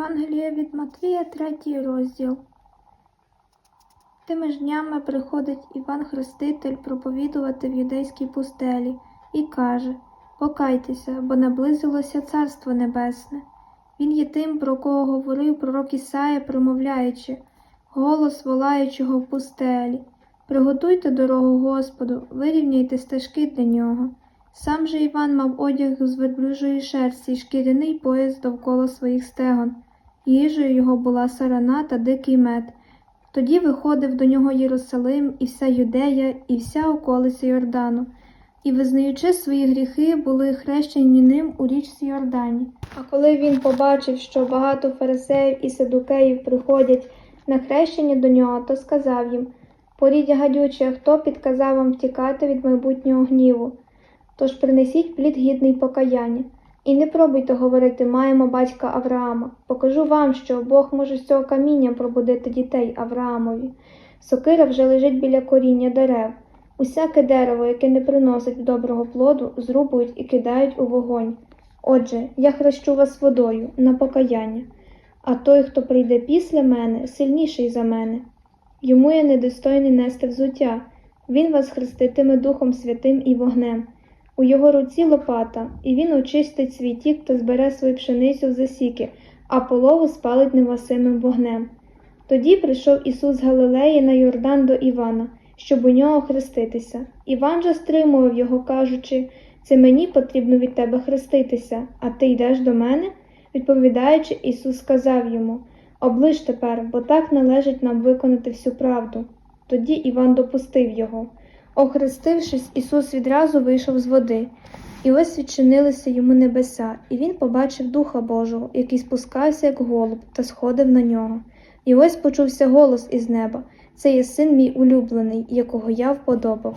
Євангеліє від Матвія, третій розділ. Тими ж днями приходить Іван Хреститель проповідувати в юдейській пустелі і каже Покайтеся, бо наблизилося Царство Небесне. Він є тим, про кого говорив пророк Ісая, промовляючи, голос волаючого в пустелі. Приготуйте дорогу Господу, вирівняйте стежки для нього. Сам же Іван мав одяг з верблюжої шерсті шкіряний пояс довкола своїх стегон. Їжею його була сарана та дикий мед. Тоді виходив до нього Єрусалим і вся Юдея, і вся околиця Йордану, і, визнаючи свої гріхи, були хрещені ним у річці Йордані. А коли він побачив, що багато фарисеїв і садукеїв приходять на хрещення до нього, то сказав їм Порідь гадюче, хто підказав вам втікати від майбутнього гніву? Тож принесіть плід гідний покаяння. І не пробуйте говорити, маємо батька Авраама. Покажу вам, що Бог може з цього каміння пробудити дітей Авраамові. Сокира вже лежить біля коріння дерев. Усяке дерево, яке не приносить доброго плоду, зрубують і кидають у вогонь. Отже, я хрещу вас водою на покаяння, а той, хто прийде після мене, сильніший за мене. Йому я недостойний нести взуття, він вас хреститиме Духом Святим і вогнем. У його руці лопата, і він очистить свій тік та збере свою пшеницю в засіки, а полову спалить невасимим вогнем. Тоді прийшов Ісус з Галилеї на Йордан до Івана, щоб у нього хреститися. Іван же стримував його, кажучи, це мені потрібно від тебе хреститися, а ти йдеш до мене? Відповідаючи, Ісус сказав йому Оближ тепер, бо так належить нам виконати всю правду. Тоді Іван допустив його. Охрестившись, Ісус відразу вийшов з води, і ось відчинилися йому небеса, і він побачив Духа Божого, який спускався, як голуб, та сходив на нього. І ось почувся голос із неба Це є син мій улюблений, якого я вподобав.